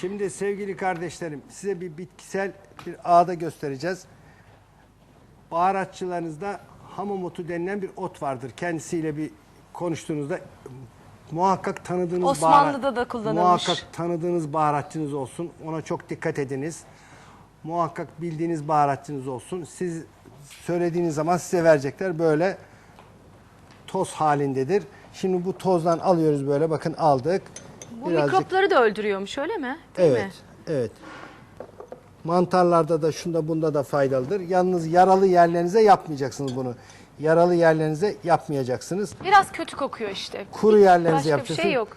Şimdi sevgili kardeşlerim size bir bitkisel bir ağda göstereceğiz. Baharatçılarınızda hamam otu denilen bir ot vardır. Kendisiyle bir konuştuğunuzda muhakkak tanıdığınız Osmanlı'da baharat- da kullanılmış. Muhakkak tanıdığınız baharatçınız olsun. Ona çok dikkat ediniz. Muhakkak bildiğiniz baharatçınız olsun. Siz söylediğiniz zaman size verecekler böyle toz halindedir. Şimdi bu tozdan alıyoruz böyle bakın aldık. Bu Birazcık- mikropları da öldürüyormuş öyle mi? Değil Evet, mi? evet. Mantarlarda da şunda bunda da faydalıdır. Yalnız yaralı yerlerinize yapmayacaksınız bunu. Yaralı yerlerinize yapmayacaksınız. Biraz kötü kokuyor işte. Kuru yerlerinize Başka bir yapacaksınız. şey yok.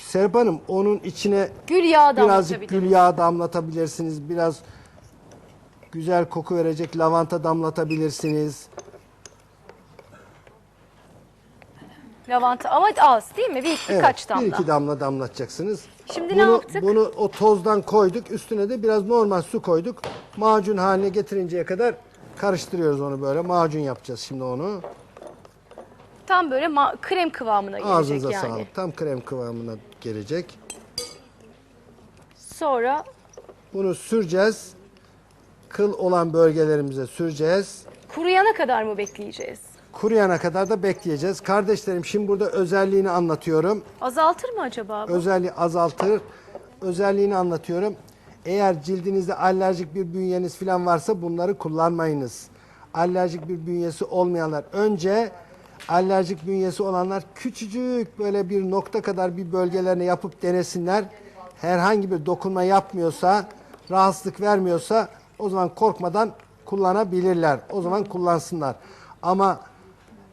Serap Hanım onun içine Gül yağı birazcık gül yağı damlatabilirsiniz. Biraz güzel koku verecek lavanta damlatabilirsiniz. Lavanta ama az değil mi? Bir iki Evet, kaç damla. bir iki damla damlatacaksınız. Şimdi ne bunu, yaptık? Bunu o tozdan koyduk. Üstüne de biraz normal su koyduk. Macun haline getirinceye kadar karıştırıyoruz onu böyle. Macun yapacağız şimdi onu. Tam böyle krem kıvamına gelecek Ağzınıza yani. sağlık. Tam krem kıvamına gelecek. Sonra Bunu süreceğiz. Kıl olan bölgelerimize süreceğiz. kuruyana kadar mı bekleyeceğiz? Kuruyana kadar da bekleyeceğiz. Kardeşlerim şimdi burada özelliğini anlatıyorum. Azaltır mı acaba bu? Özelliği azaltır. Özelliğini anlatıyorum. Eğer cildinizde alerjik bir bünyeniz falan varsa bunları kullanmayınız. Alerjik bir bünyesi olmayanlar önce alerjik bünyesi olanlar küçücük böyle bir nokta kadar bir bölgelerine yapıp denesinler. Herhangi bir dokunma yapmıyorsa, rahatsızlık vermiyorsa o zaman korkmadan kullanabilirler. O zaman kullansınlar. Ama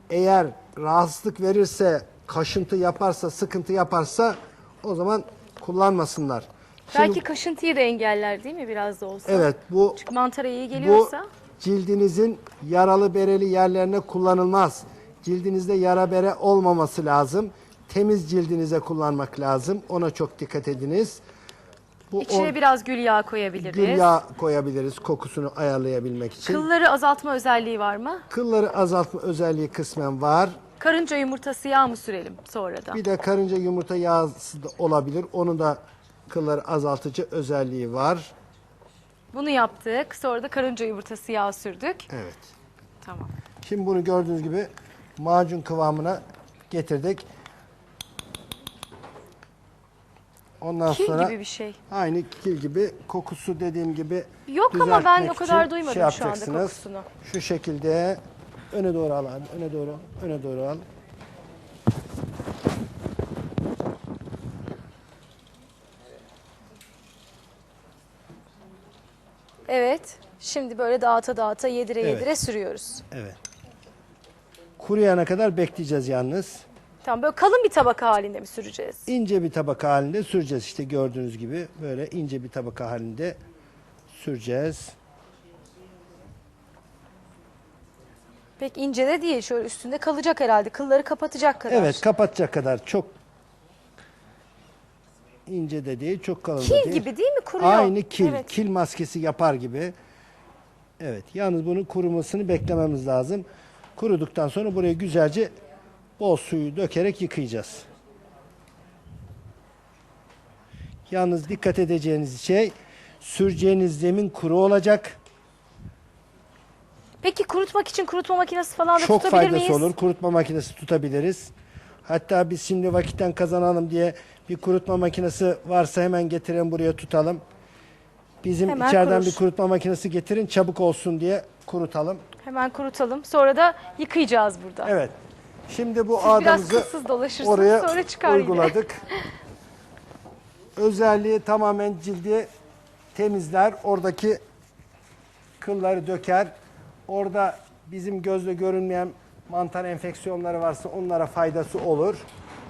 eğer rahatsızlık verirse, kaşıntı yaparsa, sıkıntı yaparsa o zaman kullanmasınlar. Şimdi- Belki kaşıntıyı da engeller değil mi biraz da olsa? evet bu Çünkü mantara iyi bu geliyorsa. cildinizin yaralı bereli yerlerine kullanılmaz. Cildinizde yara bere olmaması lazım. Temiz cildinize kullanmak lazım. Ona çok dikkat ediniz. Bu İçine biraz gül yağı koyabiliriz. gül yağı koyabiliriz kokusunu ayarlayabilmek için. Kılları azaltma özelliği var mı? Kılları azaltma özelliği kısmen var. Karınca yumurtası yağı mı sürelim sonradan? Bir de karınca yumurta yağısı da olabilir. Onun da kılları azaltıcı özelliği var. Bunu yaptık. Sonra da karınca yumurtası yağı sürdük. Evet. Tamam. Şimdi bunu gördüğünüz gibi macun kıvamına getirdik. Ondan Kil sonra gibi bir şey. aynı kil gibi kokusu dediğim gibi Yok ama ben düzeltmek o kadar için duymadım şey şu anda yapacaksınız. kokusunu. Şu şekilde öne doğru al abi. Öne doğru. Öne doğru al. Evet. Şimdi böyle dağıta dağıta yedire Evet. yedire sürüyoruz. Evet. Kuruyana kadar bekleyeceğiz yalnız. Tamam böyle kalın bir tabaka halinde mi süreceğiz? İnce bir tabaka halinde süreceğiz işte gördüğünüz gibi böyle ince bir tabaka halinde süreceğiz. Pek ince de değil. Şöyle üstünde kalacak herhalde. Kılları kapatacak kadar. Evet kapatacak kadar çok ince de değil çok kalın da Kil değil. gibi değil mi? Kuruyor. Aynı kil. Evet. Kil maskesi yapar gibi. Evet yalnız bunun kurumasını beklememiz lazım. Kuruduktan sonra buraya güzelce bol suyu dökerek yıkayacağız. Yalnız dikkat edeceğiniz şey süreceğiniz zemin kuru olacak. Peki kurutmak için kurutma makinesi falan da Çok tutabilir faydası miyiz? olur. Kurutma makinesi tutabiliriz. Hatta biz şimdi vakitten kazanalım diye bir kurutma makinesi varsa hemen getirin buraya tutalım. Bizim Hemen içeriden kurur. bir kurutma makinesi getirin çabuk olsun diye kurutalım. Hemen kurutalım. Sonra da yıkayacağız burada. Evet. Şimdi bu Siz ağdamızı oraya sonra çıkar yine. uyguladık. Özelliği tamamen cildi temizler. Oradaki kılları döker. Orada bizim gözle görünmeyen mantar enfeksiyonları varsa onlara faydası olur.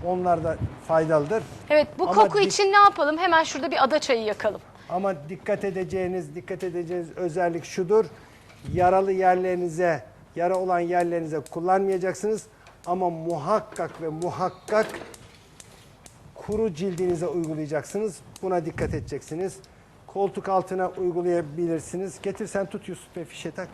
Onlar da faydalıdır. Evet bu Ama koku için ne yapalım? Hemen şurada bir ada çayı yakalım. Ama dikkat edeceğiniz, dikkat edeceğiniz özellik şudur. Yaralı yerlerinize, yara olan yerlerinize kullanmayacaksınız. Ama muhakkak ve muhakkak kuru cildinize uygulayacaksınız. Buna dikkat edeceksiniz. Koltuk altına uygulayabilirsiniz. Getir sen tut Yusuf Bey fişe tak.